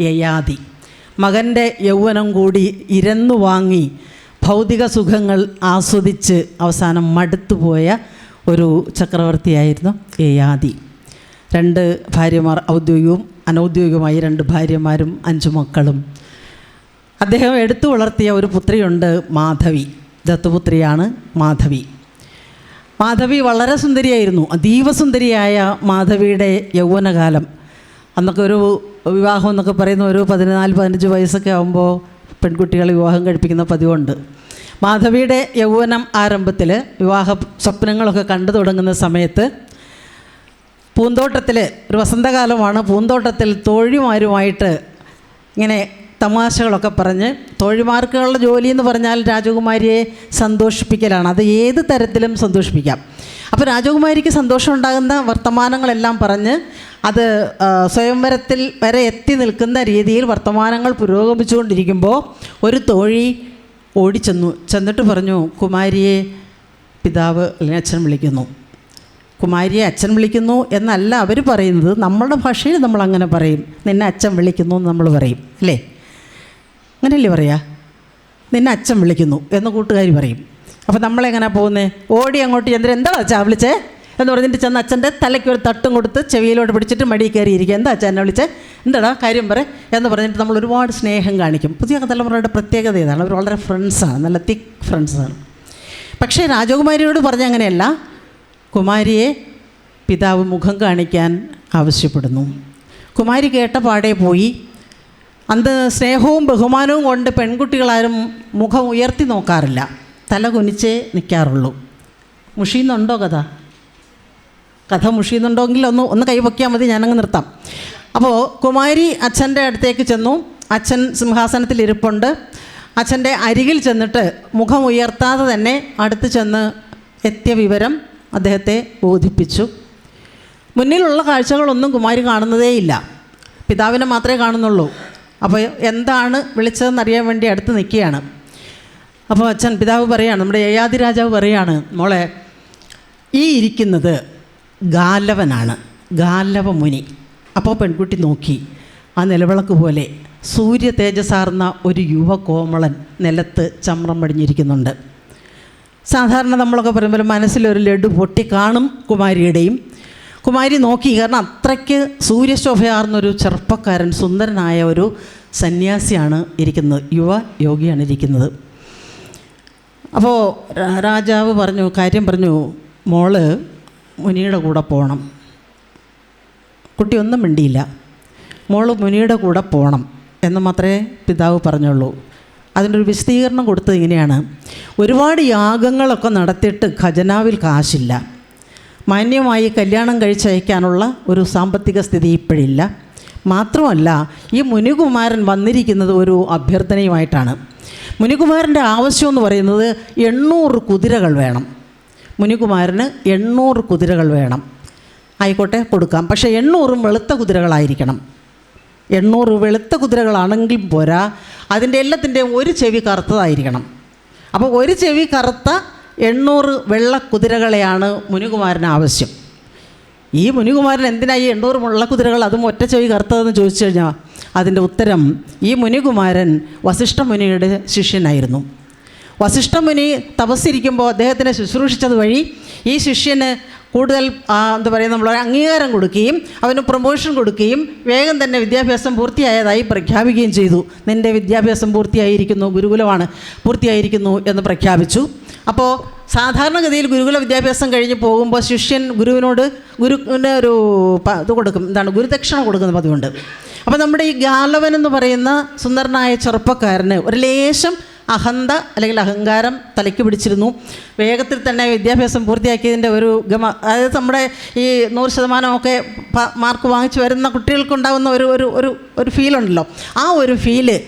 യയാതി. മകന്റെ യൗവനം കൂടി ഇരന്നു വാങ്ങി ഭൗതിക സുഖങ്ങൾ ആസ്വദിച്ച് അവസാനം മടുത്തുപോയ ഒരു ചക്രവർത്തിയായിരുന്നു യയാതി. രണ്ട് ഭാര്യമാർ ഔദ്യോഗികവും അനൗദ്യോഗികമായി രണ്ട് ഭാര്യമാരും അഞ്ചു മക്കളും. അദ്ദേഹം എടുത്തു വളർത്തിയ ഒരു പുത്രിയുണ്ട് മാധവി. ദത്തുപുത്രിയാണ് മാധവി. മാധവി വളരെ സുന്ദരിയായിരുന്നു. അതീവ സുന്ദരിയായ മാധവിയുടെ യൗവനകാലം. അന്നൊക്കെ ഒരു വിവാഹം എന്നൊക്കെ പറയുന്ന ഒരു പതിനാല് പതിനഞ്ച് വയസ്സൊക്കെ ആകുമ്പോൾ പെൺകുട്ടികളെ വിവാഹം കഴിപ്പിക്കുന്ന പതിവുണ്ട്. മാധവിയുടെ യൗവനം ആരംഭത്തിൽ വിവാഹ സ്വപ്നങ്ങളൊക്കെ കണ്ടു തുടങ്ങുന്ന സമയത്ത് പൂന്തോട്ടത്തിൽ ഒരു വസന്തകാലമാണ് പൂന്തോട്ടത്തിൽ തോഴിമാരുമായിട്ട് ഇങ്ങനെ തമാശകളൊക്കെ പറഞ്ഞ് തൊഴിമാർക്കുകളുടെ ജോലി എന്ന് പറഞ്ഞാൽ രാജകുമാരിയെ സന്തോഷിപ്പിക്കലാണ്. അത് ഏത് തരത്തിലും സന്തോഷിപ്പിക്കാം. അപ്പോൾ രാജകുമാരിക്ക് സന്തോഷം ഉണ്ടാകുന്ന വർത്തമാനങ്ങളെല്ലാം പറഞ്ഞ് അത് സ്വയംവരത്തിൽ വരെ എത്തി നിൽക്കുന്ന രീതിയിൽ വർത്തമാനങ്ങൾ പുരോഗമിച്ചുകൊണ്ടിരിക്കുമ്പോൾ ഒരു തോഴി ഓടിച്ചെന്നു. ചെന്നിട്ട് പറഞ്ഞു കുമാരിയെ പിതാവ് അല്ലെങ്കിൽ അച്ഛൻ വിളിക്കുന്നു. കുമാരിയെ അച്ഛൻ വിളിക്കുന്നു എന്നല്ല അവർ പറയുന്നത്. നമ്മളുടെ ഭാഷയിൽ നമ്മൾ അങ്ങനെ പറയും. നിന്നെ അച്ഛൻ വിളിക്കുന്നു എന്ന് നമ്മൾ പറയും. അല്ലേ? അങ്ങനെയല്ലേ പറയാ? നിന്നെ അച്ഛൻ വിളിക്കുന്നു എന്ന് കൂട്ടുകാർ പറയും. അപ്പോൾ നമ്മളെങ്ങനെ പോകുന്നത് ഓടി അങ്ങോട്ട് ചെന്നിട്ട് എന്താണ് അച്ഛാ വിളിച്ചേ? എന്ന് പറഞ്ഞിട്ട് ചെന്ന് അച്ഛന്റെ തലയ്ക്ക് ഒരു തട്ടും കൊടുത്ത് ചെവിയിലോട്ട് പിടിച്ചിട്ട് മടി കയറിയിരിക്കുക എന്താ അച്ഛൻ എന്നെ വിളിച്ചേ? എന്താടാ കാര്യം പറ? എന്ന് പറഞ്ഞിട്ട് നമ്മൾ ഒരുപാട് സ്നേഹം കാണിക്കും. പുതിയ തലമുറയുടെ പ്രത്യേകത ഇതാണ്. അവർ വളരെ ഫ്രണ്ട്സാണ് നല്ല തിക്ക് ഫ്രണ്ട്സാണ് പക്ഷേ രാജകുമാരിയോട് പറഞ്ഞ അങ്ങനെയല്ല. കുമാരിയെ പിതാവ് മുഖം കാണിക്കാൻ ആവശ്യപ്പെടുന്നു. കുമാരി കേട്ട പാടെ പോയി. അന്ന് സ്നേഹവും ബഹുമാനവും കൊണ്ട് പെൺകുട്ടികളാരും മുഖം ഉയർത്തി നോക്കാറില്ല. തല കുനിച്ചേ നിൽക്കാറുള്ളൂ മുഷിയുന്നുണ്ടോ കഥ? കഥ മുഷിയുന്നുണ്ടോങ്കിൽ ഒന്ന് ഒന്ന് കൈപൊക്കിയാൽ മതി ഞാനങ്ങ് നിർത്താം. അപ്പോൾ കുമാരി അച്ഛന്റെ അടുത്തേക്ക് ചെന്നു. അച്ഛൻ സിംഹാസനത്തിൽ ഇരിപ്പുണ്ട്. അച്ഛന്റെ അരികിൽ ചെന്നിട്ട് മുഖം ഉയർത്താതെ തന്നെ അടുത്ത് ചെന്ന് എത്തിയ വിവരം അദ്ദേഹത്തെ ബോധിപ്പിച്ചു. മുന്നിലുള്ള കാഴ്ചകളൊന്നും കുമാരി കാണുന്നതേയില്ല. പിതാവിനെ മാത്രമേ കാണുന്നുള്ളൂ. അപ്പോൾ എന്താണ് വിളിച്ചതെന്ന് അറിയാൻ വേണ്ടി അടുത്ത് നിൽക്കുകയാണ്. അപ്പോൾ അച്ഛൻ പിതാവ് പറയാണ് നമ്മുടെ യയാതി രാജാവ് പറയാണ് മോളെ ഈ ഇരിക്കുന്നത് ഗാലവനാണ് ഗാലവ മുനി അപ്പോൾ പെൺകുട്ടി നോക്കി ആ നിലവിളക്ക് പോലെ സൂര്യ തേജസാർന്ന ഒരു യുവ കോമളൻ നിലത്ത് ചമ്രം പടിഞ്ഞിരിക്കുന്നുണ്ട്. സാധാരണ നമ്മളൊക്കെ പറയുമ്പോൾ മനസ്സിലൊരു ലഡു പൊട്ടി കാണും കുമാരിയുടെയും കുമാരി നോക്കി കാരണം അത്രയ്ക്ക് സൂര്യശോഭയാർന്നൊരു ചെറുപ്പക്കാരൻ സുന്ദരനായ ഒരു സന്യാസിയാണ് ഇരിക്കുന്നത് യുവ യോഗിയാണ് ഇരിക്കുന്നത്. അപ്പോൾ രാജാവ് പറഞ്ഞു കാര്യം പറഞ്ഞു മോൾ മുനിയുടെ കൂടെ പോകണം കുട്ടി ഒന്നും മിണ്ടിയില്ല. മോൾ മുനിയുടെ കൂടെ പോകണം എന്ന് മാത്രമേ പിതാവ് പറഞ്ഞുള്ളൂ. അതിന്റെ ഒരു വിശദീകരണം കൊടുത്തത് ഇങ്ങനെയാണ്. ഒരുപാട് യാഗങ്ങളൊക്കെ നടത്തിയിട്ട് ഖജനാവിൽ കാശില്ല. മാന്യമായി കല്യാണം കഴിച്ചയക്കാനുള്ള ഒരു സാമ്പത്തിക സ്ഥിതി ഇപ്പോഴില്ല. മാത്രമല്ല ഈ മുനികുമാരൻ വന്നിരിക്കുന്നത് ഒരു അഭ്യർത്ഥനയുമായിട്ടാണ്. മുനികുമാരന്റെ ആവശ്യം എന്ന് പറയുന്നത് എണ്ണൂറ് കുതിരകൾ വേണം. മുനികുമാരന് എണ്ണൂറ് കുതിരകൾ വേണം. ആയിക്കോട്ടെ കൊടുക്കാം. പക്ഷേ എണ്ണൂറും വെളുത്ത കുതിരകളായിരിക്കണം. എണ്ണൂറ് വെളുത്ത കുതിരകളാണെങ്കിൽ പോരാ അതിന്റെ എല്ലാത്തിന്റെയും ഒരു ചെവി കറുത്തതായിരിക്കണം. അപ്പോൾ ഒരു ചെവി കറുത്ത എണ്ണൂറ് വെള്ളക്കുതിരകളെയാണ് മുനികുമാരന് ആവശ്യം. ഈ മുനികുമാരൻ എന്തിനാണ് ഈ എണ്ണൂറ് മുള്ളക്കുതിരകൾ അതും ഒറ്റ ചെവി കറുത്തതെന്ന് ചോദിച്ചു കഴിഞ്ഞാൽ അതിന്റെ ഉത്തരം ഈ മുനികുമാരൻ വസിഷ്ഠമുനിയുടെ ശിഷ്യനായിരുന്നു. വസിഷ്ഠമുനി തപസ്സിരിക്കുമ്പോൾ അദ്ദേഹത്തിനെ ശുശ്രൂഷിച്ചത് വഴി ഈ ശിഷ്യന് കൂടുതൽ എന്താ പറയുക നമ്മൾ അംഗീകാരം കൊടുക്കുകയും അവന് പ്രൊമോഷൻ കൊടുക്കുകയും വേഗം തന്നെ വിദ്യാഭ്യാസം പൂർത്തിയായതായി പ്രഖ്യാപിക്കുകയും ചെയ്തു. നിന്റെ വിദ്യാഭ്യാസം പൂർത്തിയായിരിക്കുന്നു ഗുരുകുലമാണ് പൂർത്തിയായിരിക്കുന്നു എന്ന് പ്രഖ്യാപിച്ചു. അപ്പോൾ സാധാരണഗതിയിൽ ഗുരുകുല വിദ്യാഭ്യാസം കഴിഞ്ഞ് പോകുമ്പോൾ ശിഷ്യൻ ഗുരുവിനോട് ഗുരുവിന്റെ ഒരു ഇത് കൊടുക്കും. എന്താണ്? ഗുരുദക്ഷിണ കൊടുക്കുന്ന പതിവുണ്ട്. അപ്പോൾ നമ്മുടെ ഈ ഗാലവൻ എന്ന് പറയുന്ന സുന്ദരനായ ചെറുപ്പക്കാരന് ഒരു ലേശം അഹന്ത അല്ലെങ്കിൽ അഹങ്കാരം തലയ്ക്ക് പിടിച്ചിരുന്നു. വേഗത്തിൽ തന്നെ വിദ്യാഭ്യാസം പൂർത്തിയാക്കിയതിന്റെ ഒരു ഗമ അതായത് നമ്മുടെ ഈ നൂറ് ശതമാനമൊക്കെ മാർക്ക് വാങ്ങിച്ചു വരുന്ന കുട്ടികൾക്കുണ്ടാകുന്ന ഒരു ഒരു ഒരു ഫീലുണ്ടല്ലോ ആ ഒരു ഫീൽ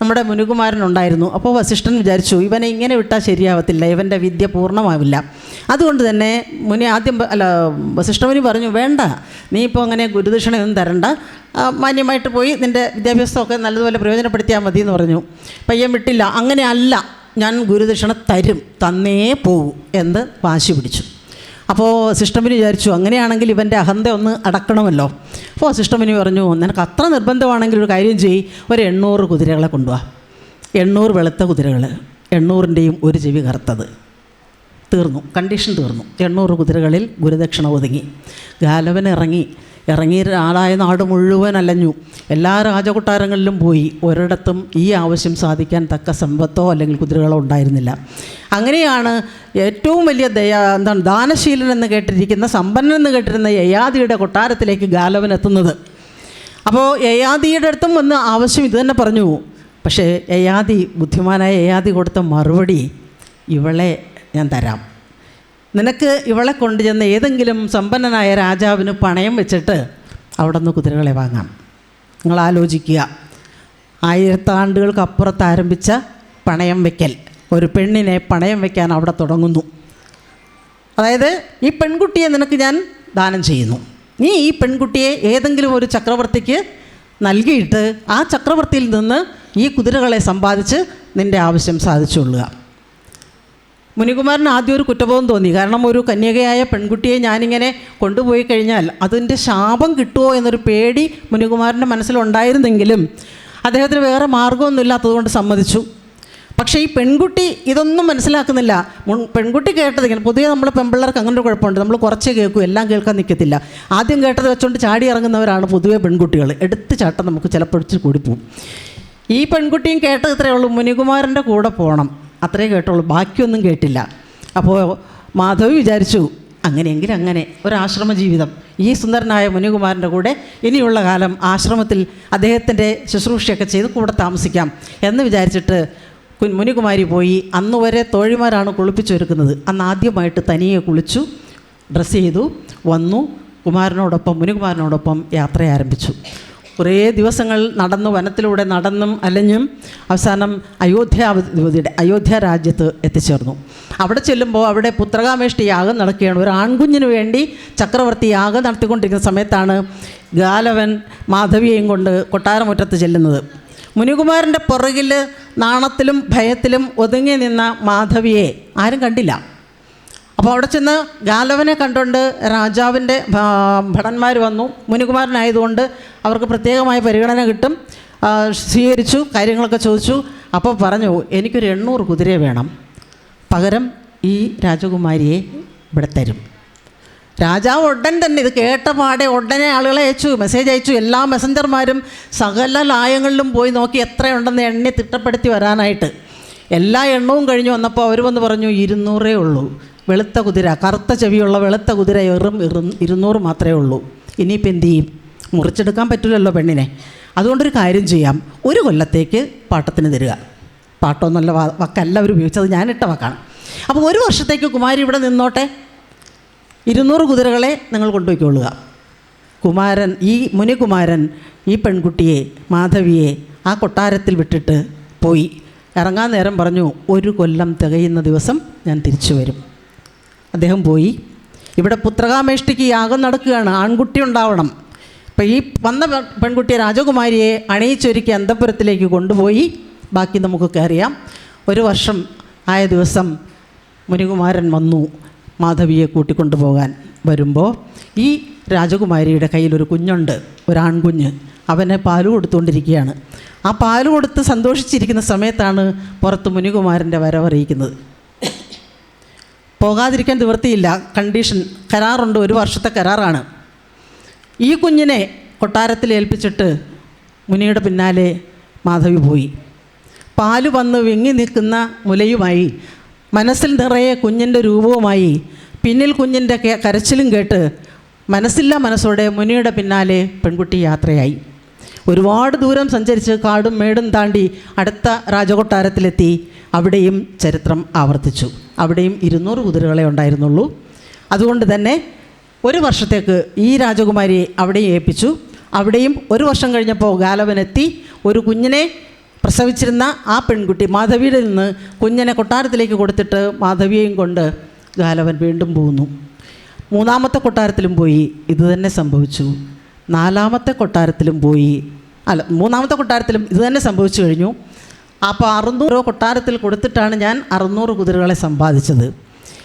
നമ്മുടെ മുനുകുമാരനുണ്ടായിരുന്നു അപ്പോൾ വസിഷ്ഠൻ വിചാരിച്ചു ഇവനെ ഇങ്ങനെ വിട്ടാൽ ശരിയാവത്തില്ല ഇവന്റെ വിദ്യ പൂർണമാവില്ല. അതുകൊണ്ട് തന്നെ മുനി ആദ്യം അല്ല വസിഷ്ഠമുനി പറഞ്ഞു വേണ്ട നീ ഇപ്പോൾ അങ്ങനെ ഗുരുദക്ഷിണയൊന്നും തരണ്ട. മാന്യമായിട്ട് പോയി നിന്റെ വിദ്യാഭ്യാസമൊക്കെ നല്ലതുപോലെ പ്രയോജനപ്പെടുത്തിയാൽ മതി എന്ന് പറഞ്ഞു. പയ്യൻ വിട്ടില്ല. അങ്ങനെ അല്ല ഞാൻ ഗുരുദക്ഷിണ തരും തന്നേ പോവും എന്ന് വാശി പിടിച്ചു. അപ്പോൾ സിസ്റ്റമിന് വിചാരിച്ചു അങ്ങനെയാണെങ്കിൽ ഇവന്റെ അഹന്ത ഒന്ന് അടക്കണമല്ലോ. അപ്പോൾ സിസ്റ്റമിന് പറഞ്ഞു നിനക്ക് അത്ര നിർബന്ധമാണെങ്കിൽ ഒരു കാര്യം ചെയ്യ് ഒരു എണ്ണൂറ് കുതിരകളെ കൊണ്ടുപോവാ എണ്ണൂറ് വെളുത്ത കുതിരകൾ എണ്ണൂറിന്റെയും ഒരു ചെവി കറുത്തത്. തീർന്നു കണ്ടീഷൻ തീർന്നു. എണ്ണൂറ് കുതിരകളിൽ ഗുരുദക്ഷിണ ഒതുങ്ങി. ഗാലവൻ ഇറങ്ങി. ഇറങ്ങി ആളായ നാട് മുഴുവൻ അലഞ്ഞു എല്ലാ രാജകൊട്ടാരങ്ങളിലും പോയി ഒരിടത്തും ഈ ആവശ്യം സാധിക്കാൻ തക്ക സമ്പത്തോ അല്ലെങ്കിൽ കുതിരകളോ ഉണ്ടായിരുന്നില്ല. അങ്ങനെയാണ് ഏറ്റവും വലിയ ദയ എന്താണ് ദാനശീലൻ എന്ന് കേട്ടിരിക്കുന്ന സമ്പന്നൻ എന്ന് കേട്ടിരുന്ന യയാദിയുടെ കൊട്ടാരത്തിലേക്ക് ഗാലവൻ എത്തുന്നത്. അപ്പോൾ യയാദിയുടെ അടുത്തും വന്ന് ആവശ്യം ഇത് തന്നെ പറഞ്ഞു. പക്ഷേ യയാദി ബുദ്ധിമാനായ യയാദി കൊടുത്ത മറുപടി ഇവളെ ഞാൻ തരാം. നിനക്ക് ഇവളെ കൊണ്ടുചെന്ന് ഏതെങ്കിലും സമ്പന്നനായ രാജാവിന് പണയം വെച്ചിട്ട് അവിടെ നിന്ന് കുതിരകളെ വാങ്ങാം. നിങ്ങൾ ആലോചിക്കുക. ആയിരത്താണ്ടുകൾക്ക് അപ്പുറത്ത് ആരംഭിച്ച പണയം വയ്ക്കൽ ഒരു പെണ്ണിനെ പണയം വയ്ക്കാൻ അവിടെ തുടങ്ങുന്നു. അതായത് ഈ പെൺകുട്ടിയെ നിനക്ക് ഞാൻ ദാനം ചെയ്യുന്നു. നീ ഈ പെൺകുട്ടിയെ ഏതെങ്കിലും ഒരു ചക്രവർത്തിക്ക് നൽകിയിട്ട് ആ ചക്രവർത്തിയിൽ നിന്ന് ഈ കുതിരകളെ സമ്പാദിച്ച് നിന്റെ ആവശ്യം സാധിച്ചുകൊള്ളുക. മുനികുമാരന് ആദ്യം ഒരു കുറ്റബോധം തോന്നി. കാരണം ഒരു കന്യകയായ പെൺകുട്ടിയെ ഞാനിങ്ങനെ കൊണ്ടുപോയി കഴിഞ്ഞാൽ അതിന്റെ ശാപം കിട്ടുമോ എന്നൊരു പേടി മുനികുമാറിന്റെ മനസ്സിലുണ്ടായിരുന്നെങ്കിലും അദ്ദേഹത്തിന് വേറെ മാർഗമൊന്നുമില്ലാത്തതുകൊണ്ട് സമ്മതിച്ചു. പക്ഷേ ഈ പെൺകുട്ടി ഇതൊന്നും മനസ്സിലാക്കുന്നില്ല. പെൺകുട്ടി കേട്ടത് ഇങ്ങനെ പൊതുവെ നമ്മൾ പെൺപിള്ളേർക്ക് അങ്ങനെ ഒരു കുഴപ്പമുണ്ട്. നമ്മൾ കുറച്ചേ കേൾക്കും എല്ലാം കേൾക്കാൻ നിൽക്കത്തില്ല. ആദ്യം കേട്ടത് വെച്ചുകൊണ്ട് ചാടി ഇറങ്ങുന്നവരാണ് പൊതുവേ പെൺകുട്ടികൾ. എടുത്ത് ചാട്ടം നമുക്ക് ചിലപ്പോൾ കൂടി കൂടിപ്പോവും ഈ പെൺകുട്ടിയും കേട്ടത് ഇത്രയേ ഉള്ളൂ. മുനികുമാരന്റെ കൂടെ പോകണം അത്രേ കേട്ടുള്ളൂ. ബാക്കിയൊന്നും കേട്ടില്ല. അപ്പോൾ മാധവ് വിചാരിച്ചു അങ്ങനെയെങ്കിൽ അങ്ങനെ ഒരാശ്രമ ജീവിതം. ഈ സുന്ദരനായ മുനികുമാരന്റെ കൂടെ ഇനിയുള്ള കാലം ആശ്രമത്തിൽ അദ്ദേഹത്തിന്റെ ശുശ്രൂഷയൊക്കെ ചെയ്ത് കൂടെ താമസിക്കാം എന്ന് വിചാരിച്ചിട്ട് മുനികുമാരി പോയി. അന്ന് വരെ തോഴിമാരാണ് കുളിപ്പിച്ചൊരുക്കുന്നത്. അന്ന് ആദ്യമായിട്ട് തനിയെ കുളിച്ചു ഡ്രസ്സ് ചെയ്തു വന്നു കുമാരനോടൊപ്പം മുനികുമാരനോടൊപ്പം യാത്ര ആരംഭിച്ചു കുറേ ദിവസങ്ങൾ നടന്നു വനത്തിലൂടെ നടന്നും അലഞ്ഞും അവസാനം അയോധ്യ അയോധ്യ രാജ്യത്ത് എത്തിച്ചേർന്നു. അവിടെ ചെല്ലുമ്പോൾ അവിടെ പുത്രകാമേഷ്ടി യാഗം നടക്കുകയാണ്. ഒരു ആൺകുഞ്ഞിന് വേണ്ടി ചക്രവർത്തി യാഗം നടത്തിക്കൊണ്ടിരിക്കുന്ന സമയത്താണ് ഗാലവൻ മാധവിയെയും കൊണ്ട് കൊട്ടാരമുറ്റത്ത് ചെല്ലുന്നത്. മുനികുമാരന്റെ പുറകിൽ നാണത്തിലും ഭയത്തിലും ഒതുങ്ങി നിന്ന മാധവിയെ ആരും കണ്ടില്ല. അപ്പോൾ അവിടെ ചെന്ന് ഗാലവനെ കണ്ടുകൊണ്ട് രാജാവിന്റെ ഭടന്മാർ വന്നു. മുനികുമാരനായതുകൊണ്ട് അവർക്ക് പ്രത്യേകമായ പരിഗണന കിട്ടും. സ്വീകരിച്ചു കാര്യങ്ങളൊക്കെ ചോദിച്ചു. അപ്പോൾ പറഞ്ഞു എനിക്കൊരു എണ്ണൂറ് കുതിരയെ വേണം. പകരം ഈ രാജകുമാരിയെ ഇവിടെ തരും. രാജാവ് ഉടൻ തന്നെ ഇത് കേട്ട പാടെ ഉടനെ ആളുകളെ അയച്ചു മെസ്സേജ് അയച്ചു. എല്ലാ മെസ്സഞ്ചർമാരും സകല ലായങ്ങളിലും പോയി നോക്കി എത്രയുണ്ടെന്ന് എണ്ണി തിട്ടപ്പെടുത്തി വരാനായിട്ട്. എല്ലാ എണ്ണവും കഴിഞ്ഞ് വന്നപ്പോൾ അവർ വന്ന് പറഞ്ഞു ഇരുന്നൂറേ ഉള്ളൂ. വെളുത്ത കുതിര കറുത്ത ചെവിയുള്ള വെളുത്ത കുതിര എറും ഇറും ഇരുന്നൂറ് മാത്രമേ ഉള്ളൂ. ഇനിയിപ്പോൾ എന്ത് ചെയ്യും? മുറിച്ചെടുക്കാൻ പറ്റില്ലല്ലോ പെണ്ണിനെ. അതുകൊണ്ടൊരു കാര്യം ചെയ്യാം. ഒരു കൊല്ലത്തേക്ക് പാട്ടത്തിന് തരിക. പാട്ടമൊന്നുമല്ല വക്കല്ല വാക്കല്ല അവർ ഉപയോഗിച്ചത്. ഞാനിട്ട വാക്കാണ്. അപ്പോൾ ഒരു വർഷത്തേക്ക് കുമാരി ഇവിടെ നിന്നോട്ടെ. ഇരുന്നൂറ് കുതിരകളെ നിങ്ങൾ കൊണ്ടുപോയിക്കൊള്ളുക. കുമാരൻ ഈ മുനികുമാരൻ ഈ പെൺകുട്ടിയെ മാധവിയെ ആ കൊട്ടാരത്തിൽ വിട്ടിട്ട് പോയി. ഇറങ്ങാൻ നേരം പറഞ്ഞു ഒരു കൊല്ലം തികയുന്ന ദിവസം ഞാൻ തിരിച്ചു വരും. അദ്ദേഹം പോയി. ഇവിടെ പുത്രകാമേഷ്ടിക്ക് യാഗം നടക്കുകയാണ്. ആൺകുട്ടി ഉണ്ടാവണം. അപ്പം ഈ വന്ന പെൺകുട്ടിയെ രാജകുമാരിയെ അണിയിച്ചൊരുക്കി അന്തപുരത്തിലേക്ക് കൊണ്ടുപോയി. ബാക്കി നമുക്കൊക്കെ അറിയാം. ഒരു വർഷം ആയ ദിവസം മുനികുമാരൻ വന്നു മാധവിയെ കൂട്ടിക്കൊണ്ടുപോകാൻ വരുമ്പോൾ ഈ രാജകുമാരിയുടെ കയ്യിൽ ഒരു കുഞ്ഞുണ്ട് ഒരാൺകുഞ്ഞ് അവനെ പാൽ കൊടുത്തുകൊണ്ടിരിക്കുകയാണ്. ആ പാൽ കൊടുത്ത് സന്തോഷിച്ചിരിക്കുന്ന സമയത്താണ് പുറത്ത് മുനികുമാരന്റെ വരവറിയിക്കുന്നത്. പോകാതിരിക്കാൻ നിവൃത്തിയില്ല. കണ്ടീഷൻ കരാറുണ്ട്. ഒരു വർഷത്തെ കരാറാണ്. ഈ കുഞ്ഞിനെ കൊട്ടാരത്തിൽ ഏൽപ്പിച്ചിട്ട് മുനിയുടെ പിന്നാലെ മാധവി പോയി. പാൽ വന്ന് വിങ്ങി നിൽക്കുന്ന മുലയുമായി മനസ്സിൽ നിറയെ കുഞ്ഞിന്റെ രൂപവുമായി പിന്നിൽ കുഞ്ഞിന്റെ കരച്ചിലും കേട്ട് മനസ്സില്ല മനസ്സോടെ മുനിയുടെ പിന്നാലെ പെൺകുട്ടി യാത്രയായി. ഒരുപാട് ദൂരം സഞ്ചരിച്ച് കാടും മേടും താണ്ടി അടുത്ത രാജകൊട്ടാരത്തിലെത്തി. അവിടെയും ചരിത്രം ആവർത്തിച്ചു. അവിടെയും ഇരുന്നൂറ് കുതിരകളെ ഉണ്ടായിരുന്നുള്ളൂ. അതുകൊണ്ട് തന്നെ ഒരു വർഷത്തേക്ക് ഈ രാജകുമാരിയെ അവിടെയും ഏൽപ്പിച്ചു. അവിടെയും ഒരു വർഷം കഴിഞ്ഞപ്പോൾ ഗാലവനെത്തി ഒരു കുഞ്ഞിനെ പ്രസവിച്ചിരുന്ന ആ പെൺകുട്ടി മാധവിയുടെ നിന്ന് കുഞ്ഞിനെ കൊട്ടാരത്തിലേക്ക് കൊടുത്തിട്ട് മാധവിയെയും കൊണ്ട് ഗാലവൻ വീണ്ടും പോകുന്നു മൂന്നാമത്തെ കൊട്ടാരത്തിലും പോയി. ഇതുതന്നെ സംഭവിച്ചു. നാലാമത്തെ കൊട്ടാരത്തിലും പോയി. അല്ല മൂന്നാമത്തെ കൊട്ടാരത്തിലും ഇത് തന്നെ സംഭവിച്ചു കഴിഞ്ഞു. അപ്പോൾ അറുന്നൂറ് കൊട്ടാരത്തിൽ കൊടുത്തിട്ടാണ് ഞാൻ അറുന്നൂറ് കുതിരകളെ സമ്പാദിച്ചത്.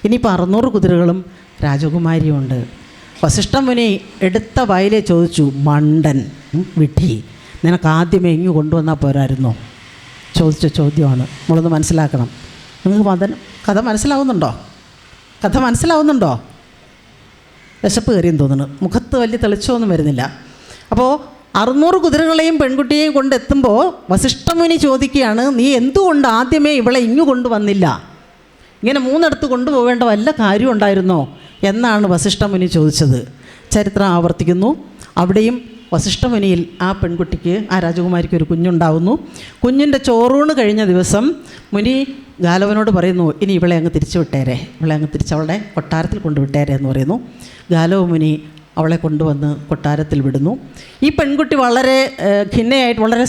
ഇനിയിപ്പോൾ അറുന്നൂറ് കുതിരകളും രാജകുമാരിയുണ്ട്. വസിഷ്ഠമുനി എടുത്ത വയലെ ചോദിച്ചു മണ്ടൻ വിട്ടി നിനക്ക് ആദ്യമേ ഇങ്ങ് കൊണ്ടുവന്നാൽ പോരായിരുന്നോ? ചോദിച്ച ചോദ്യമാണ്. നമ്മളൊന്ന് മനസ്സിലാക്കണം. നിങ്ങൾക്ക് മതൻ കഥ മനസ്സിലാവുന്നുണ്ടോ? കഥ മനസ്സിലാവുന്നുണ്ടോ? വിശപ്പ് കയറിയെന്ന് തോന്നുന്നു. മുഖത്ത് വലിയ തെളിച്ചമൊന്നും വരുന്നില്ല. അപ്പോൾ അറുന്നൂറ് കുതിരകളെയും പെൺകുട്ടിയെയും കൊണ്ടെത്തുമ്പോൾ വസിഷ്ഠമുനി ചോദിക്കുകയാണ് നീ എന്തുകൊണ്ട് ആദ്യമേ ഇവളെ ഇങ്ങു കൊണ്ടുവന്നില്ല? ഇങ്ങനെ മൂന്നിടത്ത് കൊണ്ടുപോകേണ്ട വല്ല കാര്യം ഉണ്ടായിരുന്നോ? എന്നാണ് വസിഷ്ഠമുനി ചോദിച്ചത്. ചരിത്രം ആവർത്തിക്കുന്നു. അവിടെയും വസിഷ്ഠമുനിയിൽ ആ പെൺകുട്ടിക്ക് ആ രാജകുമാരിക്ക് ഒരു കുഞ്ഞുണ്ടാവുന്നു. കുഞ്ഞിന്റെ ചോറൂണ് കഴിഞ്ഞ ദിവസം മുനി ഗാലവനോട് പറയുന്നു ഇനി ഇവളെ അങ്ങ് തിരിച്ചു വിട്ടേരെ ഇവളെ അങ്ങ് തിരിച്ച് അവളുടെ കൊട്ടാരത്തിൽ കൊണ്ടുവിട്ടേരെ എന്ന് പറയുന്നു. ഗാലോവ് മുനി അവളെ കൊണ്ടുവന്ന് കൊട്ടാരത്തിൽ വിടുന്നു. ഈ പെൺകുട്ടി വളരെ ഖിന്നയായിട്ട് വളരെ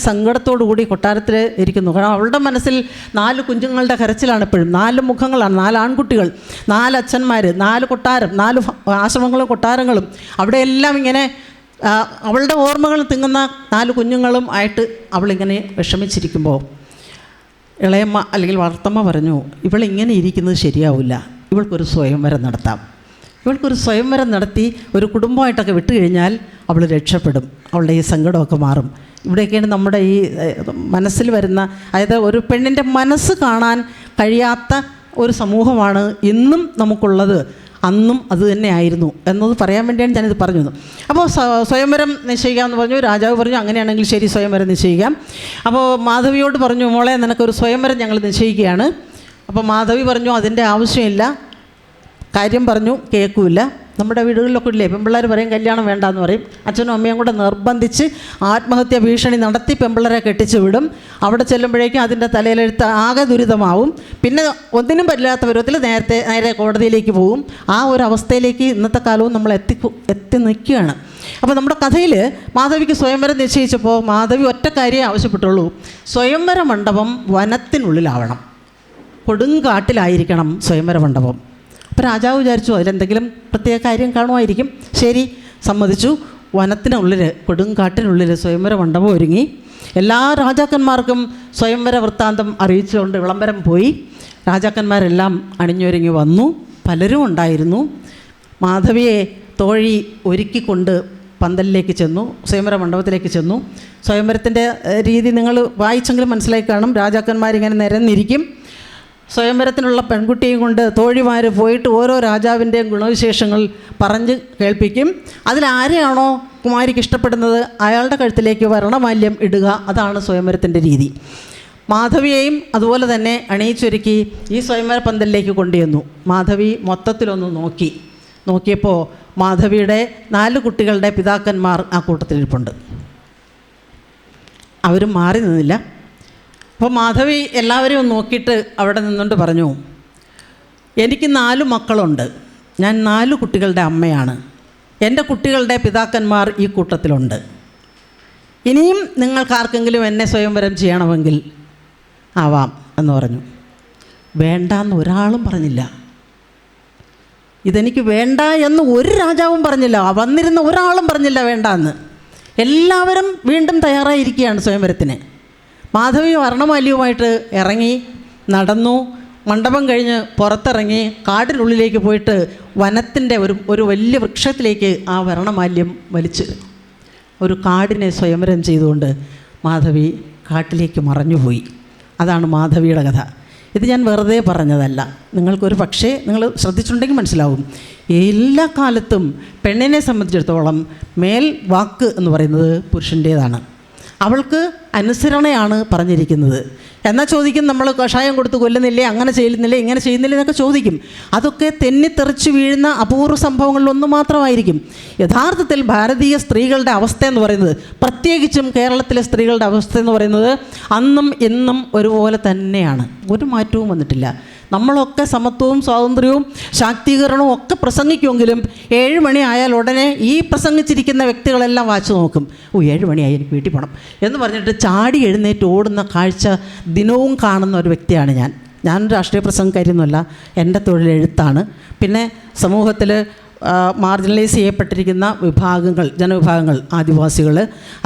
കൂടി കൊട്ടാരത്തിൽ ഇരിക്കുന്നു. കാരണം അവളുടെ മനസ്സിൽ നാല് കുഞ്ഞുങ്ങളുടെ കരച്ചിലാണ് എപ്പോഴും നാല് മുഖങ്ങളാണ്. നാല് ആൺകുട്ടികൾ നാല് അച്ഛന്മാർ നാല് കൊട്ടാരം നാല് ആശ്രമങ്ങളും കൊട്ടാരങ്ങളും. അവിടെയെല്ലാം ഇങ്ങനെ അവളുടെ ഓർമ്മകൾ തിങ്ങുന്ന നാല് കുഞ്ഞുങ്ങളും ആയിട്ട് അവളിങ്ങനെ വിഷമിച്ചിരിക്കുമ്പോൾ ഇളയമ്മ അല്ലെങ്കിൽ വളർത്തമ്മ പറഞ്ഞു ഇവളിങ്ങനെ ഇരിക്കുന്നത് ശരിയാവില്ല. ഇവൾക്കൊരു സ്വയംവരം നടത്താം. ഇവൾക്കൊരു സ്വയംവരം നടത്തി ഒരു കുടുംബമായിട്ടൊക്കെ വിട്ടു കഴിഞ്ഞാൽ അവൾ രക്ഷപ്പെടും. അവളുടെ ഈ സങ്കടമൊക്കെ മാറും. ഇവിടെയൊക്കെയാണ് നമ്മുടെ ഈ മനസ്സിൽ വരുന്ന അതായത് ഒരു പെണ്ണിന്റെ മനസ്സ് കാണാൻ കഴിയാത്ത ഒരു സമൂഹമാണ് ഇന്നും നമുക്കുള്ളത്. അന്നും അത് തന്നെയായിരുന്നു എന്നത് പറയാൻ വേണ്ടിയാണ് ഞാനിത് പറഞ്ഞത്. അപ്പോൾ സ്വയംവരം നിശ്ചയിക്കാം എന്ന് പറഞ്ഞു രാജാവ് പറഞ്ഞു അങ്ങനെയാണെങ്കിൽ ശരി സ്വയംവരം നിശ്ചയിക്കാം. അപ്പോൾ മാധവിയോട് പറഞ്ഞു മോളെ നിനക്കൊരു സ്വയംവരം ഞങ്ങൾ നിശ്ചയിക്കുകയാണ്. അപ്പോൾ മാധവി പറഞ്ഞു അതിന്റെ ആവശ്യമില്ല. കാര്യം പറഞ്ഞു കേൾക്കൂല നമ്മുടെ വീടുകളിലൊക്കെ ഇല്ലേ? പെമ്പിള്ളേർ പറയും കല്യാണം വേണ്ടെന്ന് പറയും. അച്ഛനും അമ്മയും കൂടെ നിർബന്ധിച്ച് ആത്മഹത്യ ഭീഷണി നടത്തി പെമ്പിള്ളേരെ കെട്ടിച്ചു വിടും. അവിടെ ചെല്ലുമ്പോഴേക്കും അതിന്റെ തലയിലെടുത്ത് ആകെ ദുരിതമാവും. പിന്നെ ഒന്നിനും പറ്റില്ലാത്ത വിധത്തിൽ നേരത്തെ നേരെ കോടതിയിലേക്ക് പോകും ആ ഒരു അവസ്ഥയിലേക്ക് ഇന്നത്തെ കാലവും നമ്മൾ എത്തി എത്തി നിൽക്കുകയാണ്. അപ്പോൾ നമ്മുടെ കഥയിൽ മാധവിക്ക് സ്വയംവരം നിശ്ചയിച്ചപ്പോൾ മാധവി ഒറ്റ കാര്യമേ ആവശ്യപ്പെട്ടുള്ളൂ. സ്വയംവര മണ്ഡപം വനത്തിനുള്ളിലാവണം. കൊടുങ്കാട്ടിലായിരിക്കണം സ്വയംവര മണ്ഡപം അപ്പോൾ രാജാവ് വിചാരിച്ചു അതിലെന്തെങ്കിലും പ്രത്യേക കാര്യം കാണുമായിരിക്കും. ശരി സമ്മതിച്ചു. വനത്തിനുള്ളിൽ കൊടുങ്കാട്ടിനുള്ളിൽ സ്വയംവര മണ്ഡപം ഒരുങ്ങി. എല്ലാ രാജാക്കന്മാർക്കും സ്വയംവര വൃത്താന്തം അറിയിച്ചുകൊണ്ട് വിളംബരം പോയി. രാജാക്കന്മാരെല്ലാം അണിഞ്ഞൊരുങ്ങി വന്നു. പലരും ഉണ്ടായിരുന്നു. മാധവിയെ തോഴി ഒരുക്കിക്കൊണ്ട് പന്തലിലേക്ക് ചെന്നു സ്വയംവര മണ്ഡപത്തിലേക്ക് ചെന്നു. സ്വയംവരത്തിന്റെ രീതി നിങ്ങൾ വായിച്ചെങ്കിലും മനസ്സിലാക്കി കാണും. രാജാക്കന്മാരിങ്ങനെ നിരന്നിരിക്കും. സ്വയംവരത്തിനുള്ള പെൺകുട്ടിയും കൊണ്ട് തോഴിമാർ പോയിട്ട് ഓരോ രാജാവിന്റെയും ഗുണവിശേഷങ്ങൾ പറഞ്ഞ് കേൾപ്പിക്കും. അതിലാരെയാണോ കുമാരിക്ക് ഇഷ്ടപ്പെടുന്നത്? അയാളുടെ കഴുത്തിലേക്ക് വരണമാല്യം ഇടുക അതാണ് സ്വയംവരത്തിന്റെ രീതി. മാധവിയെയും അതുപോലെ തന്നെ അണിയിച്ചൊരുക്കി ഈ സ്വയംവര പന്തലിലേക്ക് കൊണ്ടുവന്നു മാധവി മൊത്തത്തിലൊന്ന് നോക്കി. നോക്കിയപ്പോൾ മാധവിയുടെ നാല് കുട്ടികളുടെ പിതാക്കന്മാർ ആ കൂട്ടത്തിലിരിപ്പുണ്ട്. അവരും മാറി നിന്നില്ല. അപ്പോൾ മാധവി എല്ലാവരെയും നോക്കിയിട്ട് അവിടെ നിന്നുകൊണ്ട് പറഞ്ഞു എനിക്ക് നാല് മക്കളുണ്ട്. ഞാൻ നാല് കുട്ടികളുടെ അമ്മയാണ്. എന്റെ കുട്ടികളുടെ പിതാക്കന്മാർ ഈ കൂട്ടത്തിലുണ്ട്. ഇനിയും നിങ്ങൾക്കാർക്കെങ്കിലും എന്നെ സ്വയംവരം ചെയ്യണമെങ്കിൽ ആവാം എന്ന് പറഞ്ഞു. വേണ്ട എന്ന് ഒരാളും പറഞ്ഞില്ല. ഇതെനിക്ക് വേണ്ട എന്ന് ഒരു രാജാവും പറഞ്ഞില്ല. വന്നിരുന്ന ഒരാളും പറഞ്ഞില്ല വേണ്ട എന്ന് എല്ലാവരും വീണ്ടും തയ്യാറായിരിക്കുകയാണ് സ്വയംവരത്തിന്. മാധവി വർണമാല്യവുമായിട്ട് ഇറങ്ങി നടന്നു മണ്ഡപം കഴിഞ്ഞ് പുറത്തിറങ്ങി കാടിനുള്ളിലേക്ക് പോയിട്ട് വനത്തിന്റെ ഒരു ഒരു വലിയ വൃക്ഷത്തിലേക്ക് ആ വർണമാല്യം വലിച്ചു ഒരു കാടിനെ സ്വയംവരം ചെയ്തുകൊണ്ട് മാധവി കാട്ടിലേക്ക് മറഞ്ഞുപോയി. അതാണ് മാധവിയുടെ കഥ. ഇത് ഞാൻ വെറുതെ പറഞ്ഞതല്ല. നിങ്ങൾക്കൊരു പക്ഷേ നിങ്ങൾ ശ്രദ്ധിച്ചിട്ടുണ്ടെങ്കിൽ മനസ്സിലാവും. എല്ലാ കാലത്തും പെണ്ണിനെ സംബന്ധിച്ചിടത്തോളം മേൽ വാക്ക് എന്ന് പറയുന്നത് പുരുഷന്റേതാണ്. അവൾക്ക് അനുസരണയാണ് പറഞ്ഞിരിക്കുന്നത്. എന്നാൽ ചോദിക്കും? നമ്മൾ കഷായം കൊടുത്ത് കൊല്ലുന്നില്ലേ? അങ്ങനെ ചെയ്യുന്നില്ലേ? ഇങ്ങനെ ചെയ്യുന്നില്ലേ എന്നൊക്കെ ചോദിക്കും. അതൊക്കെ തെന്നിത്തെറിച്ച് വീഴുന്ന അപൂർവ സംഭവങ്ങളിലൊന്ന് മാത്രമായിരിക്കും. യഥാർത്ഥത്തിൽ ഭാരതീയ സ്ത്രീകളുടെ അവസ്ഥ എന്ന് പറയുന്നത് പ്രത്യേകിച്ചും കേരളത്തിലെ സ്ത്രീകളുടെ അവസ്ഥ എന്ന് പറയുന്നത് അന്നും ഇന്നും ഒരുപോലെ തന്നെയാണ്. ഒരു മാറ്റവും വന്നിട്ടില്ല. നമ്മളൊക്കെ സമത്വവും സ്വാതന്ത്ര്യവും ശാക്തീകരണവും ഒക്കെ പ്രസംഗിക്കുമെങ്കിലും ഏഴ് മണി ഉടനെ ഈ പ്രസംഗിച്ചിരിക്കുന്ന വ്യക്തികളെല്ലാം വാച്ച് നോക്കും. ഓ ഏഴ് മണിയായി എനിക്ക് വീട്ടിൽ പോകണം എന്ന് പറഞ്ഞിട്ട് ചാടി എഴുന്നേറ്റ് ഓടുന്ന കാഴ്ച ദിനവും കാണുന്ന ഒരു വ്യക്തിയാണ് ഞാൻ. ഞാൻ രാഷ്ട്രീയ പ്രസംഗക്കാരിയൊന്നുമല്ല എന്റെ തൊഴിൽ എഴുത്താണ് പിന്നെ സമൂഹത്തിൽ മാർജിനലൈസ് ചെയ്യപ്പെട്ടിരിക്കുന്ന വിഭാഗങ്ങൾ ജനവിഭാഗങ്ങൾ ആദിവാസികൾ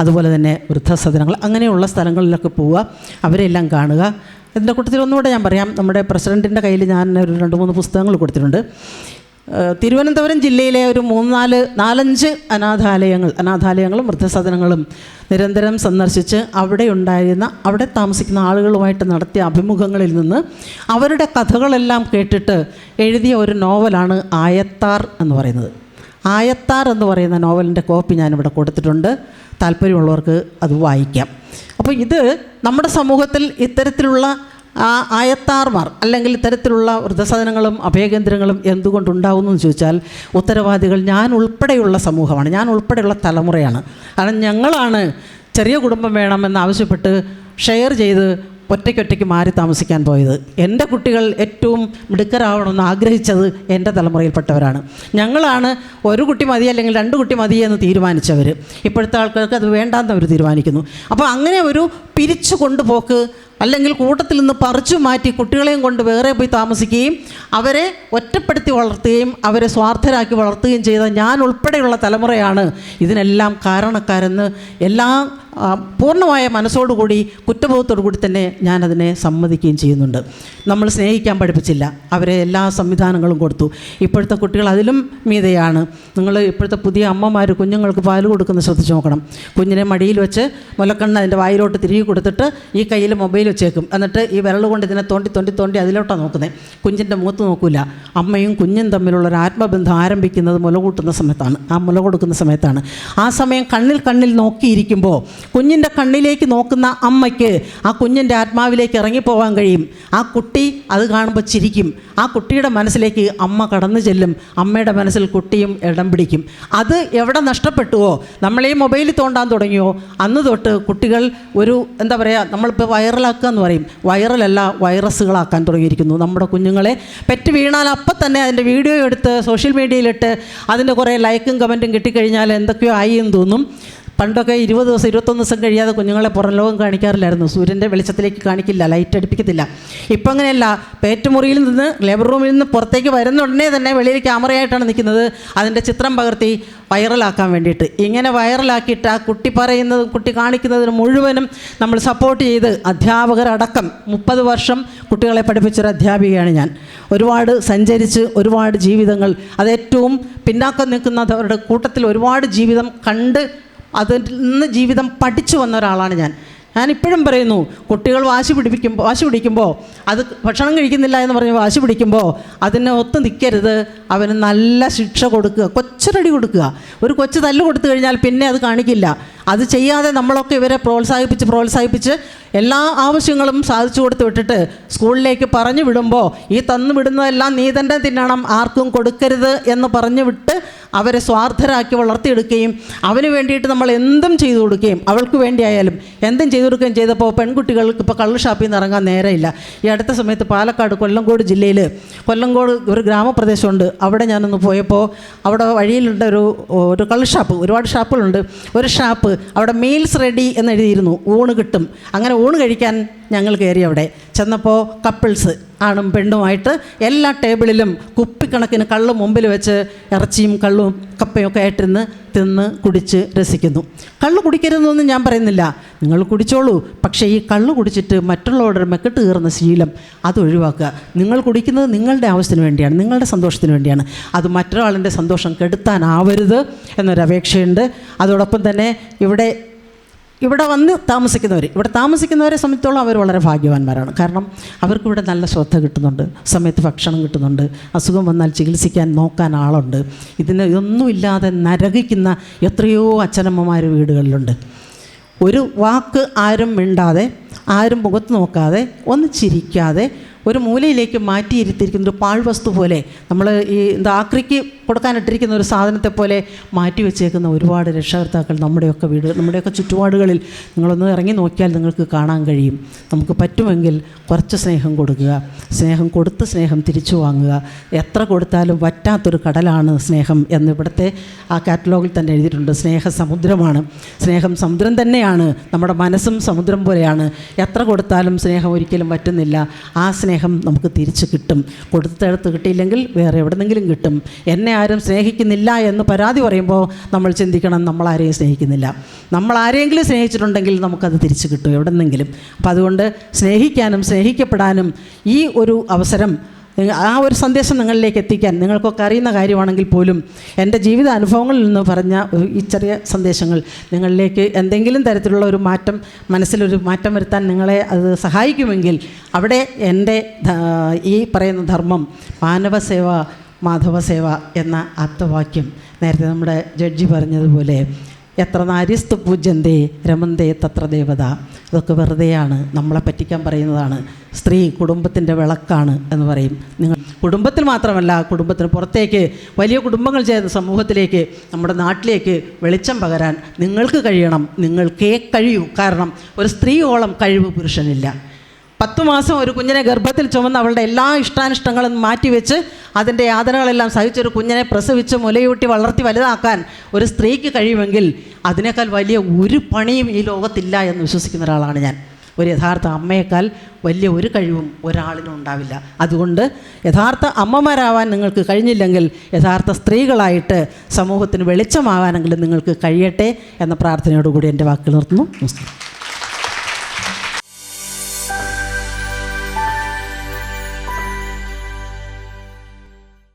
അതുപോലെ തന്നെ വൃദ്ധസദനങ്ങൾ അങ്ങനെയുള്ള സ്ഥലങ്ങളിലൊക്കെ പോവുക അവരെല്ലാം കാണുക. ഇതിന്റെ കൂട്ടത്തിൽ ഒന്നുകൂടെ ഞാൻ പറയാം. നമ്മുടെ പ്രസിഡന്റിന്റെ കയ്യിൽ ഞാൻ ഒരു രണ്ട് മൂന്ന് പുസ്തകങ്ങൾ കൊടുത്തിട്ടുണ്ട്. തിരുവനന്തപുരം ജില്ലയിലെ ഒരു മൂന്ന് നാല് നാലഞ്ച് അനാഥാലയങ്ങൾ അനാഥാലയങ്ങളും വൃദ്ധസദനങ്ങളും നിരന്തരം സന്ദർശിച്ച് അവിടെ ഉണ്ടായിരുന്ന അവിടെ താമസിക്കുന്ന ആളുകളുമായിട്ട് നടത്തിയ അഭിമുഖങ്ങളിൽ നിന്ന് അവരുടെ കഥകളെല്ലാം കേട്ടിട്ട് എഴുതിയ ഒരു നോവലാണ് ആയത്താർ എന്ന് പറയുന്നത്. ആയത്താർ എന്ന് പറയുന്ന നോവലിന്റെ കോപ്പി ഞാനിവിടെ കൊടുത്തിട്ടുണ്ട്. താല്പര്യമുള്ളവർക്ക് അത് വായിക്കാം. അപ്പോൾ ഇത് നമ്മുടെ സമൂഹത്തിൽ ഇത്തരത്തിലുള്ള ആയത്താർമാർ അല്ലെങ്കിൽ ഇത്തരത്തിലുള്ള വൃദ്ധസദനങ്ങളും അഭയകേന്ദ്രങ്ങളും എന്തുകൊണ്ടുണ്ടാവുന്നു എന്ന് ചോദിച്ചാൽ ഉത്തരവാദികൾ ഞാൻ ഉൾപ്പെടെയുള്ള സമൂഹമാണ്. ഞാൻ ഉൾപ്പെടെയുള്ള തലമുറയാണ്. കാരണം ഞങ്ങളാണ് ചെറിയ കുടുംബം വേണമെന്ന് ആവശ്യപ്പെട്ട് ഷെയർ ചെയ്ത് ഒറ്റയ്ക്കൊറ്റയ്ക്ക് മാറി താമസിക്കാൻ പോയത്. എന്റെ കുട്ടികൾ ഏറ്റവും മിടുക്കരാവണമെന്ന് ആഗ്രഹിച്ചത് എന്റെ തലമുറയിൽപ്പെട്ടവരാണ്. ഞങ്ങളാണ് ഒരു കുട്ടി മതി അല്ലെങ്കിൽ രണ്ട് കുട്ടി മതി എന്ന് തീരുമാനിച്ചവർ ഇപ്പോഴത്തെ ആൾക്കാർക്ക് അത് വേണ്ടാന്ന് അവർ തീരുമാനിക്കുന്നു. അപ്പോൾ അങ്ങനെ ഒരു പിരിച്ചു കൊണ്ടുപോക്ക് അല്ലെങ്കിൽ കൂട്ടത്തിൽ നിന്ന് പറിച്ചു മാറ്റി കുട്ടികളെയും കൊണ്ട് വേറെ പോയി താമസിക്കുകയും അവരെ ഒറ്റപ്പെടുത്തി വളർത്തുകയും അവരെ സ്വാർത്ഥരാക്കി വളർത്തുകയും ചെയ്ത ഞാൻ ഉൾപ്പെടെയുള്ള തലമുറയാണ് ഇതിനെല്ലാം കാരണക്കാരെന്ന് എല്ലാ പൂർണമായ മനസ്സോടുകൂടി കുറ്റബോധത്തോടു കൂടി തന്നെ ഞാനതിനെ സമ്മതിക്കുകയും ചെയ്യുന്നുണ്ട്. നമ്മൾ സ്നേഹിക്കാൻ പഠിപ്പിച്ചില്ല. അവരെ എല്ലാ സംവിധാനങ്ങളും കൊടുത്തു. ഇപ്പോഴത്തെ കുട്ടികൾ അതിലും മീതയാണ്. നിങ്ങൾ ഇപ്പോഴത്തെ പുതിയ അമ്മമാർ കുഞ്ഞുങ്ങൾക്ക് പാൽ കൊടുക്കുന്ന ശ്രദ്ധിച്ച് നോക്കണം. കുഞ്ഞിനെ മടിയിൽ വെച്ച് മുലക്കണ്ണ് അതിന്റെ വായിലോട്ട് തിരികെ കൊടുത്തിട്ട് ഈ കയ്യിൽ മൊബൈൽ വെച്ചേക്കും. എന്നിട്ട് ഈ വിരൽ കൊണ്ട് ഇതിനെ തോണ്ടി തോണ്ടി തോണ്ടി അതിലോട്ടാണ് നോക്കുന്നത് കുഞ്ഞിന്റെ മുഖത്ത് നോക്കില്ല അമ്മയും കുഞ്ഞും തമ്മിലുള്ള ഒരു ആത്മബന്ധം ആരംഭിക്കുന്നത് മുല കൂട്ടുന്ന സമയത്താണ്. ആ മുല കൊടുക്കുന്ന സമയത്താണ്. ആ സമയം കണ്ണിൽ കണ്ണിൽ നോക്കിയിരിക്കുമ്പോൾ കുഞ്ഞിന്റെ കണ്ണിലേക്ക് നോക്കുന്ന അമ്മയ്ക്ക് ആ കുഞ്ഞിന്റെ ആത്മാവിലേക്ക് ഇറങ്ങിപ്പോകാൻ കഴിയും. ആ കുട്ടി അത് കാണുമ്പോൾ ചിരിക്കും. ആ കുട്ടിയുടെ മനസ്സിലേക്ക് അമ്മ കടന്നു ചെല്ലും. അമ്മയുടെ മനസ്സിൽ കുട്ടിയും ഇടം പിടിക്കും. അത് എവിടെ നഷ്ടപ്പെട്ടുവോ? നമ്മൾ ഈ മൊബൈലിൽ തോണ്ടാൻ തുടങ്ങിയോ? അന്ന് തൊട്ട് കുട്ടികൾ ഒരു എന്താ പറയുക നമ്മളിപ്പോൾ വൈറലാക്കുക എന്ന് പറയും. വൈറലല്ല വൈറസുകളാക്കാൻ തുടങ്ങിയിരിക്കുന്നു. നമ്മുടെ കുഞ്ഞുങ്ങളെ പെറ്റ് വീണാൽ അപ്പം തന്നെ അതിന്റെ വീഡിയോ എടുത്ത് സോഷ്യൽ മീഡിയയിലിട്ട് അതിന്റെ കുറേ ലൈക്കും കമന്റും കിട്ടിക്കഴിഞ്ഞാൽ എന്തൊക്കെയോ ആയി എന്ന് തോന്നും. പണ്ടൊക്കെ ഇരുപത് ദിവസം ഇരുപത്തൊന്ന് ദിവസം കഴിയാതെ കുഞ്ഞുങ്ങളെ പുറം ലോകം കാണിക്കാറില്ലായിരുന്നു. സൂര്യന്റെ വെളിച്ചത്തിലേക്ക് കാണിക്കില്ല ലൈറ്റ് അടുപ്പിക്കത്തില്ല. ഇപ്പം അങ്ങനെയല്ല പേറ്റുമുറിയിൽ നിന്ന് ലേബർ റൂമിൽ നിന്ന് പുറത്തേക്ക് വരുന്ന ഉടനെ തന്നെ വെളിയിൽ ക്യാമറയായിട്ടാണ് നിൽക്കുന്നത്. അതിന്റെ ചിത്രം പകർത്തി വൈറലാക്കാൻ വേണ്ടിയിട്ട്. ഇങ്ങനെ വൈറലാക്കിയിട്ട് ആ കുട്ടി പറയുന്നത് കുട്ടി കാണിക്കുന്നതിന് മുഴുവനും നമ്മൾ സപ്പോർട്ട് ചെയ്ത് അധ്യാപകരടക്കം മുപ്പത് വർഷം കുട്ടികളെ പഠിപ്പിച്ചൊരു അധ്യാപികയാണ് ഞാൻ. ഒരുപാട് സഞ്ചരിച്ച് ഒരുപാട് ജീവിതങ്ങൾ അത് ഏറ്റവും പിന്നാക്കം നിൽക്കുന്നവരുടെ കൂട്ടത്തിൽ ഒരുപാട് ജീവിതം കണ്ട് അതിൽ നിന്ന് ജീവിതം പഠിച്ചു വന്ന ഒരാളാണ് ഞാൻ. ഇപ്പോഴും പറയുന്നു കുട്ടികൾ വാശി പിടിപ്പിക്കുമ്പോൾ വാശി പിടിക്കുമ്പോൾ അത് ഭക്ഷണം കഴിക്കുന്നില്ല എന്ന് പറഞ്ഞ് വാശി പിടിക്കുമ്പോൾ അതിനെ ഒത്ത് നിൽക്കരുത് അവന് നല്ല ശിക്ഷ കൊടുക്കുക കൊച്ചരടി കൊടുക്കുക. ഒരു കൊച്ചു തല്ല് കൊടുത്തു കഴിഞ്ഞാൽ പിന്നെ അത് കാണിക്കില്ല. അത് ചെയ്യാതെ നമ്മളൊക്കെ ഇവരെ പ്രോത്സാഹിപ്പിച്ച് പ്രോത്സാഹിപ്പിച്ച് എല്ലാ ആവശ്യങ്ങളും സാധിച്ചു കൊടുത്ത് വിട്ടിട്ട് സ്കൂളിലേക്ക് പറഞ്ഞു വിടുമ്പോൾ ഈ തന്നു വിടുന്നതെല്ലാം നീ തന്നെ തിന്നണം ആർക്കും കൊടുക്കരുത് എന്ന് പറഞ്ഞു വിട്ട് അവരെ സ്വാർത്ഥരാക്കി വളർത്തിയെടുക്കുകയും അവന് വേണ്ടിയിട്ട് നമ്മൾ എന്തും ചെയ്തു കൊടുക്കുകയും അവൾക്ക് വേണ്ടിയായാലും എന്തും ചെയ്തു കൊടുക്കുകയും ചെയ്തപ്പോൾ പെൺകുട്ടികൾക്ക് ഇപ്പോൾ കള്ള് ഷാപ്പിൽ നിന്ന് ഇറങ്ങാൻ നേരമില്ല. ഈ അടുത്ത സമയത്ത് പാലക്കാട് കൊല്ലങ്കോട് ജില്ലയിൽ കൊല്ലങ്കോട് ഒരു ഗ്രാമപ്രദേശമുണ്ട്. അവിടെ ഞാനൊന്ന് പോയപ്പോൾ അവിടെ വഴിയിലുണ്ട് ഒരു ഒരു കള്ള് ഷാപ്പ്. ഒരുപാട് ഷാപ്പുകളുണ്ട്. ഒരു ഷാപ്പ് അവിടെ മീൽസ് റെഡി എന്ന് എഴുതിയിരുന്നു. ഊണ് കിട്ടും. അങ്ങനെ ഊണ് കഴിക്കാൻ ഞങ്ങൾ കയറി അവിടെ. ചെന്നപ്പോൾ കപ്പിൾസ്. ആണും പെണ്ണുമായിട്ട് എല്ലാ ടേബിളിലും കുപ്പിക്കണക്കിന് കള്ള് മുമ്പിൽ വെച്ച് ഇറച്ചിയും കള്ളും കപ്പയൊക്കെ ആയിട്ടിന്ന് തിന്ന് കുടിച്ച് രസിക്കുന്നു. കള്ള് കുടിക്കരുതെന്നൊന്നും ഞാൻ പറയുന്നില്ല. നിങ്ങൾ കുടിച്ചോളൂ. പക്ഷേ ഈ കള്ള് കുടിച്ചിട്ട് മറ്റുള്ളവരുടെ മെക്കെട്ട് കയറുന്ന ശീലം അത് ഒഴിവാക്കുക. നിങ്ങൾ കുടിക്കുന്നത് നിങ്ങളുടെ ആവശ്യത്തിന് വേണ്ടിയാണ് നിങ്ങളുടെ സന്തോഷത്തിന് വേണ്ടിയാണ്. അത് മറ്റൊരാളിന്റെ സന്തോഷം കെടുത്താനാവരുത് എന്നൊരപേക്ഷയുണ്ട്. അതോടൊപ്പം തന്നെ ഇവിടെ ഇവിടെ വന്ന് താമസിക്കുന്നവർ ഇവിടെ താമസിക്കുന്നവരെ സംബന്ധിച്ചോളം അവർ വളരെ ഭാഗ്യവാന്മാരാണ്. കാരണം അവർക്ക് ഇവിടെ നല്ല ശ്രദ്ധ കിട്ടുന്നുണ്ട്. സമയത്ത് ഭക്ഷണം കിട്ടുന്നുണ്ട്. അസുഖം വന്നാൽ ചികിത്സിക്കാൻ നോക്കാൻ ആളുണ്ട്. ഇതിന് ഇതൊന്നുമില്ലാതെ നരകിക്കുന്ന എത്രയോ അച്ഛനമ്മമാർ വീടുകളിലുണ്ട്. ഒരു വാക്ക് ആരും മിണ്ടാതെ ആരും മുഖത്ത് നോക്കാതെ ഒന്ന് ചിരിക്കാതെ ഒരു മൂലയിലേക്ക് മാറ്റിയിരുത്തിയിരിക്കുന്ന ഒരു പാഴ്വസ്തു പോലെ നമ്മൾ ഈ എന്താ ആക്രിക്ക് കൊടുക്കാനിട്ടിരിക്കുന്ന ഒരു സാധനത്തെ പോലെ മാറ്റി വെച്ചേക്കുന്ന ഒരുപാട് രക്ഷകർത്താക്കൾ നമ്മുടെയൊക്കെ വീട് നമ്മുടെയൊക്കെ ചുറ്റുപാടുകളിൽ നിങ്ങളൊന്ന് ഇറങ്ങി നോക്കിയാൽ നിങ്ങൾക്ക് കാണാൻ കഴിയും. നമുക്ക് പറ്റുമെങ്കിൽ കുറച്ച് സ്നേഹം കൊടുക്കുക. സ്നേഹം കൊടുത്ത് സ്നേഹം തിരിച്ചു വാങ്ങുക. എത്ര കൊടുത്താലും വറ്റാത്തൊരു കടലാണ് സ്നേഹം എന്ന് ഇവിടുത്തെ ആ കാറ്റലോഗിൽ തന്നെ എഴുതിയിട്ടുണ്ട്. സ്നേഹ സമുദ്രമാണ്. സ്നേഹം സമുദ്രം തന്നെയാണ്. നമ്മുടെ മനസ്സും സമുദ്രം പോലെയാണ്. എത്ര കൊടുത്താലും സ്നേഹം ഒരിക്കലും പറ്റുന്നില്ല ആ സ്നേഹം നമുക്ക് തിരിച്ച് കിട്ടും. കൊടുത്തിടത്ത് കിട്ടിയില്ലെങ്കിൽ വേറെ എവിടെ നിന്നെങ്കിലും കിട്ടും. എന്നെ ആരും സ്നേഹിക്കുന്നില്ല എന്ന് പരാതി പറയുമ്പോൾ നമ്മൾ ചിന്തിക്കണം നമ്മൾ ആരെയും സ്നേഹിക്കുന്നില്ല. നമ്മൾ ആരെങ്കിലും സ്നേഹിച്ചിട്ടുണ്ടെങ്കിൽ നമുക്കത് തിരിച്ചു കിട്ടും എവിടെ നിന്നെങ്കിലും അപ്പം അതുകൊണ്ട് സ്നേഹിക്കാനും സ്നേഹിക്കപ്പെടാനും ഈ ഒരു അവസരം ആ ഒരു സന്ദേശം നിങ്ങളിലേക്ക് എത്തിക്കാൻ നിങ്ങൾക്കൊക്കെ അറിയുന്ന കാര്യമാണെങ്കിൽ പോലും എന്റെ ജീവിത അനുഭവങ്ങളിൽ നിന്ന് പറഞ്ഞ ഈ ചെറിയ സന്ദേശങ്ങൾ നിങ്ങളിലേക്ക് എന്തെങ്കിലും തരത്തിലുള്ള ഒരു മാറ്റം മനസ്സിലൊരു മാറ്റം വരുത്താൻ നിങ്ങളെ അത് സഹായിക്കുമെങ്കിൽ അവിടെ എന്റെ ഈ പറയുന്ന ധർമ്മം മാനവസേവ മാധവസേവ എന്ന ആപ്തവാക്യം നേരത്തെ നമ്മുടെ ജഡ്ജി പറഞ്ഞതുപോലെ എത്ര നാരിസ്തു പൂജന്തേ രമന്തേ തത്ര ദേവത. അതൊക്കെ വെറുതെയാണ് നമ്മളെ പറ്റിക്കാൻ പറയുന്നതാണ്. സ്ത്രീ കുടുംബത്തിന്റെ വിളക്കാണ് എന്ന് പറയും. നിങ്ങൾ കുടുംബത്തിൽ മാത്രമല്ല കുടുംബത്തിന് പുറത്തേക്ക് വലിയ കുടുംബങ്ങൾ ചേർന്ന സമൂഹത്തിലേക്ക് നമ്മുടെ നാട്ടിലേക്ക് വെളിച്ചം പകരാൻ നിങ്ങൾക്ക് കഴിയണം. നിങ്ങൾക്കേ കഴിയൂ. കാരണം ഒരു സ്ത്രീയോളം കഴിവ് പുരുഷനില്ല. പത്തു മാസം ഒരു കുഞ്ഞിനെ ഗർഭത്തിൽ ചുമന്ന് അവളുടെ എല്ലാ ഇഷ്ടാനിഷ്ടങ്ങളും മാറ്റിവെച്ച് അതിന്റെ യാതനകളെല്ലാം സഹിച്ചൊരു കുഞ്ഞിനെ പ്രസവിച്ച് മുലയൂട്ടി വളർത്തി വലുതാക്കാൻ ഒരു സ്ത്രീക്ക് കഴിയുമെങ്കിൽ അതിനേക്കാൾ വലിയ ഒരു പണിയും ഈ ലോകത്തില്ല എന്ന് വിശ്വസിക്കുന്ന ഒരാളാണ് ഞാൻ. ഒരു യഥാർത്ഥ അമ്മയേക്കാൾ വലിയ ഒരു കഴിവും ഒരാളിനും ഉണ്ടാവില്ല. അതുകൊണ്ട് യഥാർത്ഥ അമ്മമാരാവാൻ നിങ്ങൾക്ക് കഴിഞ്ഞില്ലെങ്കിൽ യഥാർത്ഥ സ്ത്രീകളായിട്ട് സമൂഹത്തിന് വെളിച്ചമാവാനെങ്കിലും നിങ്ങൾക്ക് കഴിയട്ടെ എന്ന പ്രാർത്ഥനയോടുകൂടി എന്റെ വാക്കുകൾ നിർത്തുന്നു. നമസ്കാരം.